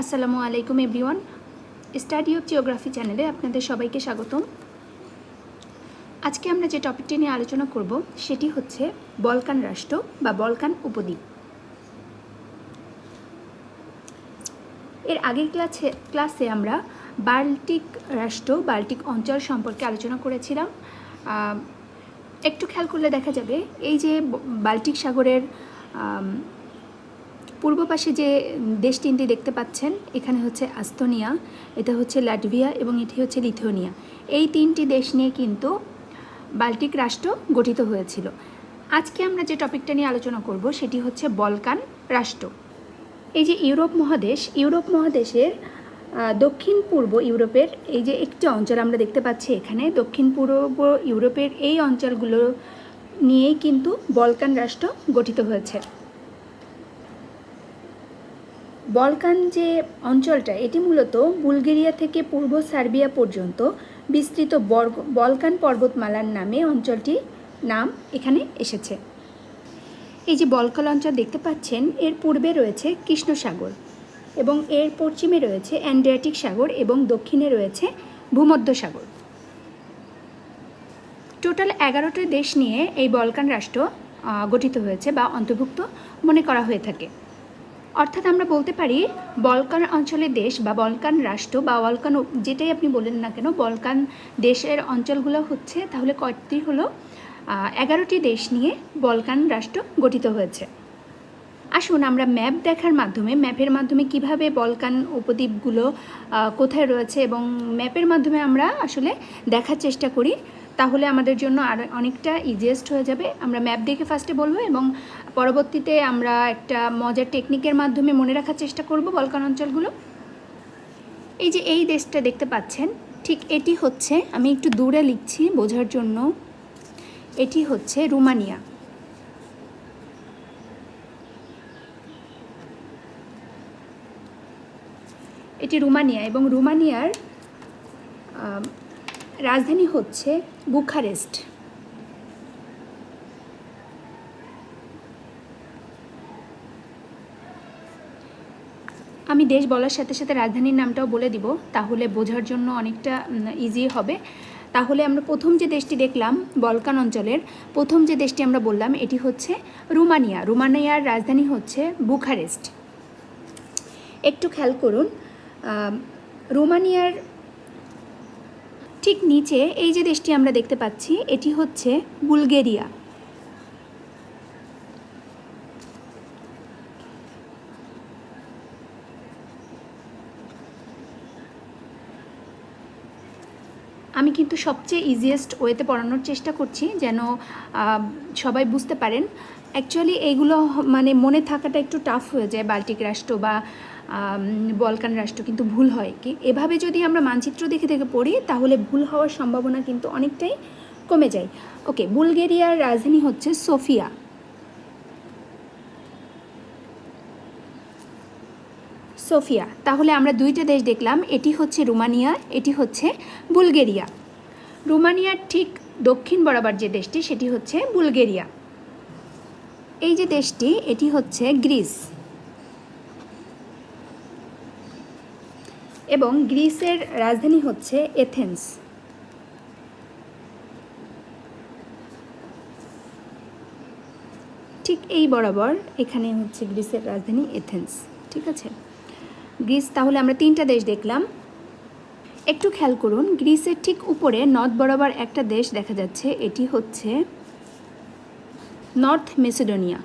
আসসালামু আলাইকুম everyone. Study of geography চ্যানেলে আপনাদের সবাইকে স্বাগতম। আজকে আমরা যে টপিকটি নিয়ে আলোচনা করব, সেটি হচ্ছে বলকান রাষ্ট্র বা বলকান উপদ্বীপ। এর আগের ক্লাসে ক্লাসে আমরা বাল্টিক রাষ্ট্র, বাল্টিক অঞ্চল সম্পর্কে আলোচনা করেছিলাম। একটু খেয়াল করলে দেখা যাবে, এই যে বাল্টিক সাগরের পূর্ব পাশে যে দেশ তিনটি দেখতে পাচ্ছেন, এখানে হচ্ছে আস্তোনিয়া, এটা হচ্ছে লাটভিয়া এবং এটি হচ্ছে লিথুয়ানিয়া। এই তিনটি দেশ নিয়ে কিন্তু বাল্টিক রাষ্ট্র গঠিত হয়েছিল। আজকে আমরা যে টপিকটা নিয়ে আলোচনা করব, সেটি হচ্ছে বলকান রাষ্ট্র। এই যে ইউরোপ মহাদেশ, ইউরোপ মহাদেশের দক্ষিণ পূর্ব ইউরোপের এই যে একটি অঞ্চল আমরা দেখতে পাচ্ছি এখানে দক্ষিণ পূর্ব ইউরোপের এই অঞ্চলগুলো নিয়েই কিন্তু বলকান রাষ্ট্র গঠিত হয়েছে। বলকান যে অঞ্চলটা, এটি মূলত বুলগেরিয়া থেকে পূর্ব সার্বিয়া পর্যন্ত বিস্তৃত বলকান পর্বতমালার নামে অঞ্চলটি নাম এখানে এসেছে। এই যে বলকান অঞ্চল দেখতে পাচ্ছেন, এর পূর্বে রয়েছে কৃষ্ণ সাগর এবং এর পশ্চিমে রয়েছে অ্যান্ড্রিয়াটিক সাগর এবং দক্ষিণে রয়েছে ভূমধ্য সাগর টোটাল এগারোটি দেশ নিয়ে এই বলকান রাষ্ট্র গঠিত হয়েছে বা অন্তর্ভুক্ত মনে করা হয়ে থাকে। অর্থাৎ আমরা বলতে পারি বলকান অঞ্চলের দেশ বা বলকান রাষ্ট্র বা বলকান যেটাই আপনি বলেন না কেন, বলকান দেশের অঞ্চলগুলো হচ্ছে তাহলে কয়টি হলো? এগারোটি দেশ নিয়ে বলকান রাষ্ট্র গঠিত হয়েছে। আসুন, আমরা ম্যাপ দেখার মাধ্যমে, ম্যাপের মাধ্যমে কীভাবে বলকান উপদ্বীপগুলো কোথায় রয়েছে এবং ম্যাপের মাধ্যমে আমরা আসলে দেখার চেষ্টা করি, তাহলে আমাদের জন্য আর অনেকটা ইজিয়েস্ট হয়ে যাবে। আমরা ম্যাপ দেখে ফার্স্টে বলব এবং পরবর্তীতে আমরা একটা মজার টেকনিকের মাধ্যমে মনে রাখার চেষ্টা করব বলকান অঞ্চলগুলো। এই যে এই দেশটা দেখতে পাচ্ছেন, ঠিক এটি হচ্ছে, আমি একটু দূরে লিখছি বোঝার জন্য, এটি হচ্ছে রুমানিয়া। এটি রুমানিয়া এবং রুমানিয়ার রাজধানী হচ্ছে বুখারেস্ট। আমি দেশ বলার সাথে সাথে রাজধানীর নামটাও বলে দিব, তাহলে বোঝার জন্য অনেকটা ইজি হবে। তাহলে আমরা প্রথম যে দেশটি দেখলাম, বলকান অঞ্চলের, প্রথম যে দেশটি আমরা বললাম, এটি হচ্ছে রুমানিয়া। রুমানিয়ার রাজধানী হচ্ছে বুখারেস্ট। একটু খেয়াল করুন রোমানিয়ার ঠিক নিচে এই যে দেশটি আমরা দেখতে পাচ্ছি, এটি হচ্ছে বুলগেরিয়া। আমি কিন্তু সবচেয়ে ইজিয়েস্ট ওয়েতে পড়ানোর চেষ্টা করছি যেন সবাই বুঝতে পারেন। অ্যাকচুয়ালি এইগুলো মানে মনে থাকাটা একটু টাফ হয়ে যায় বাল্টিক রাষ্ট্র বা বলকান রাষ্ট্র কিন্তু ভুল হয় কি? এভাবে যদি আমরা মানচিত্র দেখে দেখে পড়ি, তাহলে ভুল হওয়ার সম্ভাবনা কিন্তু অনেকটাই কমে যায়। ওকে, বুলগেরিয়ার রাজধানী হচ্ছে সোফিয়া। সোফিয়া, তাহলে আমরা দুইটা দেশ দেখলাম, এটি হচ্ছে রোমানিয়া, এটি হচ্ছে বুলগেরিয়া। রোমানিয়ার ঠিক দক্ষিণ বরাবর যে দেশটি, সেটি হচ্ছে বুলগেরিয়া। এই যে দেশটি, এটি হচ্ছে গ্রিস। এবং গ্রিসের রাজধানী হচ্ছে এথেন্স। ঠিক এই বরাবর এখানে হচ্ছে গ্রিসের রাজধানী এথেন্স। ঠিক আছে? গ্রিস, তাহলে আমরা তিনটা দেশ দেখলাম। একটু খেয়াল করুন, গ্রিসের ঠিক উপরে নর্থ বরাবর একটা দেশ দেখা যাচ্ছে, এটি হচ্ছে নর্থ মেসিডোনিয়া।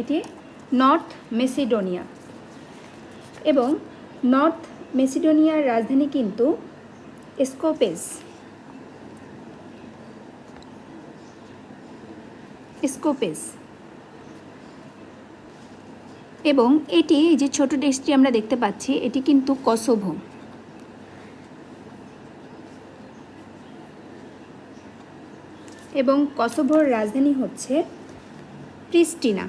এটি নর্থ মেসিডোনিয়া। এবং নর্থ মেসিডোনিয়ার রাজধানী কিন্তু স্কোপেস স্কোপেস এবং এটি যে ছোট দেশটি আমরা দেখতে পাচ্ছি, এটি কিন্তু কসোভো। এবং কসোভোর রাজধানী হচ্ছে প্রিস্টিনা।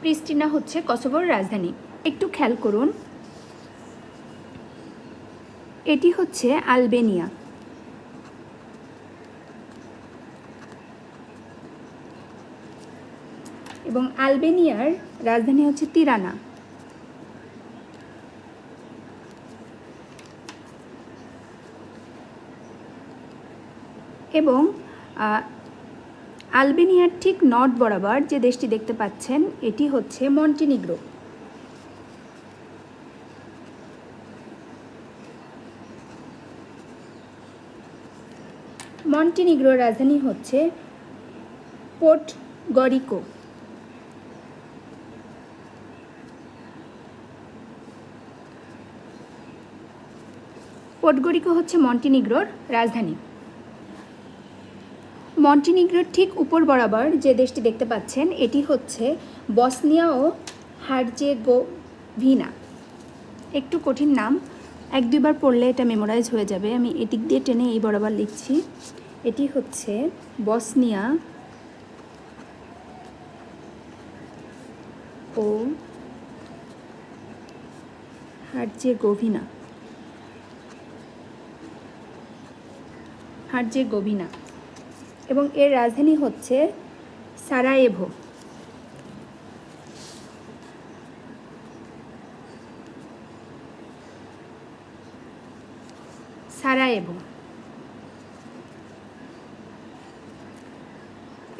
প্রিস্টিনা হচ্ছে কসোভোর রাজধানী। একটু খেয়াল করুন। এটি হচ্ছে আলবেনিয়া। এবং আলবেনিয়ার রাজধানী হচ্ছে তিরানা। এবং আলবেনিয়ার ঠিক নর্থ বরাবর যে দেশটি দেখতে পাচ্ছেন, এটি হচ্ছে মন্টিনিগ্রো। মন্টিনিগ্রোর রাজধানী হচ্ছে পোর্ট গরিকো। পোর্টগরিকো হচ্ছে মন্টিনিগ্রোর রাজধানী। মন্টিনিগ্রোর ঠিক উপর বরাবর যে দেশটি দেখতে পাচ্ছেন, এটি হচ্ছে বসনিয়া ও হার্জেগোভিনা। একটু কঠিন নাম, এক দুইবার পড়লে এটা মেমোরাইজ হয়ে যাবে। আমি এদিক দিয়ে টেনে এই বরাবর লিখছি। এটি হচ্ছে বসনিয়া ও হার্জেগোভিনা। হার্জেগোভিনা। এবং এর রাজধানী হচ্ছে সারায়েভো। সারায়েভো।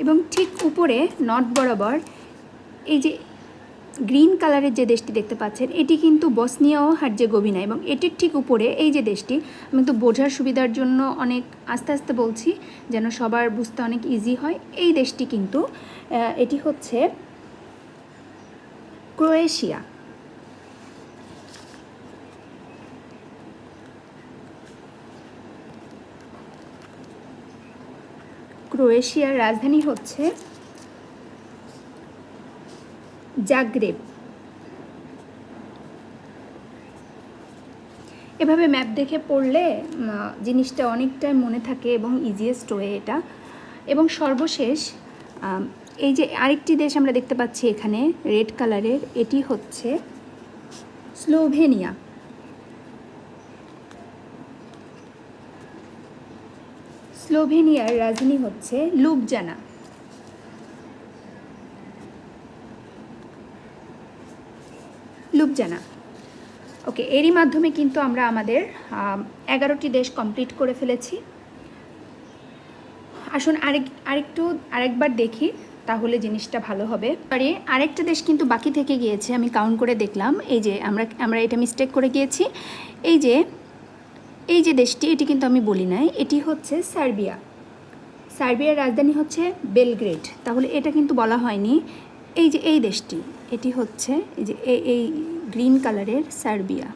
এবং ঠিক উপরে নট বরাবর এই যে গ্রিন কালারের যে দেশটি দেখতে পাচ্ছেন, এটি কিন্তু বসনিয়া ও হার্জেগোভিনা এবং এটির ঠিক উপরে এই যে দেশটি, আমি তো বোঝার সুবিধার জন্য অনেক আস্তে আস্তে বলছি যেন সবার বুঝতে অনেক ইজি হয়। এই দেশটি কিন্তু এটি হচ্ছে ক্রোয়েশিয়া। ক্রোয়েশিয়ার রাজধানী হচ্ছে জাগ্রেব। এভাবে ম্যাপ দেখে পড়লে জিনিসটা অনেকটাই মনে থাকে এবং ইজিয়েস্ট ওয়ে এটা। এবং সর্বশেষ এই যে আরেকটি দেশ আমরা দেখতে পাচ্ছি এখানে, রেড কালারের, এটি হচ্ছে স্লোভেনিয়া। স্লোভেনিয়ার রাজধানী হচ্ছে লুবজানা। লুবজানা ওকে এরই মাধ্যমে কিন্তু আমরা আমাদের এগারোটি দেশ কমপ্লিট করে ফেলেছি। আসুন আরেক, আরেকটু, আরেকবার দেখি, তাহলে জিনিসটা ভালো হবে। আরে আরেকটা দেশ কিন্তু বাকি থেকে গিয়েছে, আমি কাউন্ট করে দেখলাম। এই যে আমরা আমরা এটা মিস্টেক করে গিয়েছি। এই যে এই যে দেশটি, এটি কিন্তু আমি বলি নাই, এটি হচ্ছে সার্বিয়া। সার্বিয়ার রাজধানী হচ্ছে বেলগ্রেড। তাহলে এটা কিন্তু বলা হয়নি। এই যে, এই দেশটি, এটি হচ্ছে, এই যে এই গ্রিন কালারের সার্বিয়া।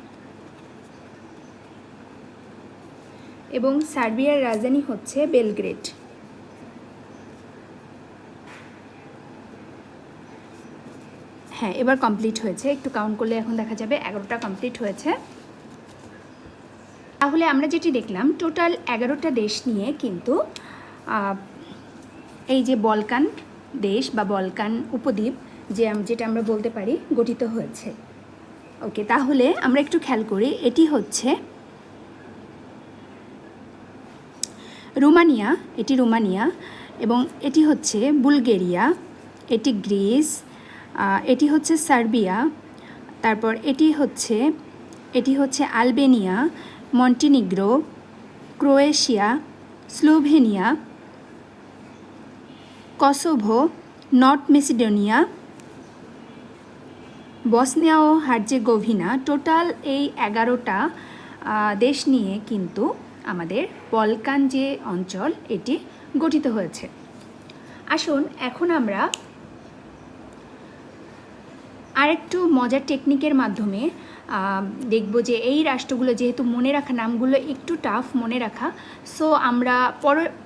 এবং সার্বিয়ার রাজধানী হচ্ছে বেলগ্রেড। হ্যাঁ এবার কমপ্লিট হয়েছে। একটু কাউন্ট করলে এখন দেখা যাবে এগারোটা কমপ্লিট হয়েছে। তাহলে আমরা যেটি দেখলাম টোটাল এগারোটা দেশ নিয়ে কিন্তু এই যে বলকান দেশ বা বলকান উপদ্বীপ, যে যেটা আমরা বলতে পারি, গঠিত হয়েছে। ওকে তাহলে আমরা একটু খেয়াল করি, এটি হচ্ছে রোমানিয়া, এটি রোমানিয়া এবং এটি হচ্ছে বুলগেরিয়া, এটি গ্রিস এটি হচ্ছে সার্বিয়া, তারপর এটি হচ্ছে এটি হচ্ছে Albania, Montenegro, Croatia, Slovenia, Kosovo, North Macedonia Bosnia ও হার্জেগোভিনা টোটাল এই এগারোটা দেশ নিয়ে কিন্তু আমাদের বলকান যে অঞ্চল, এটি গঠিত হয়েছে। আসুন, এখন আমরা আরেকটু মজার টেকনিকের মাধ্যমে দেখব যে এই রাষ্ট্রগুলো যেহেতু মনে রাখা, নামগুলো একটু টাফ মনে রাখা সো আমরা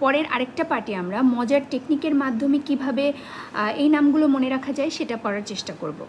পরের আরেকটা পার্টি আমরা মজার টেকনিকের মাধ্যমে কীভাবে এই নামগুলো মনে রাখা যায়, সেটা করার চেষ্টা করব।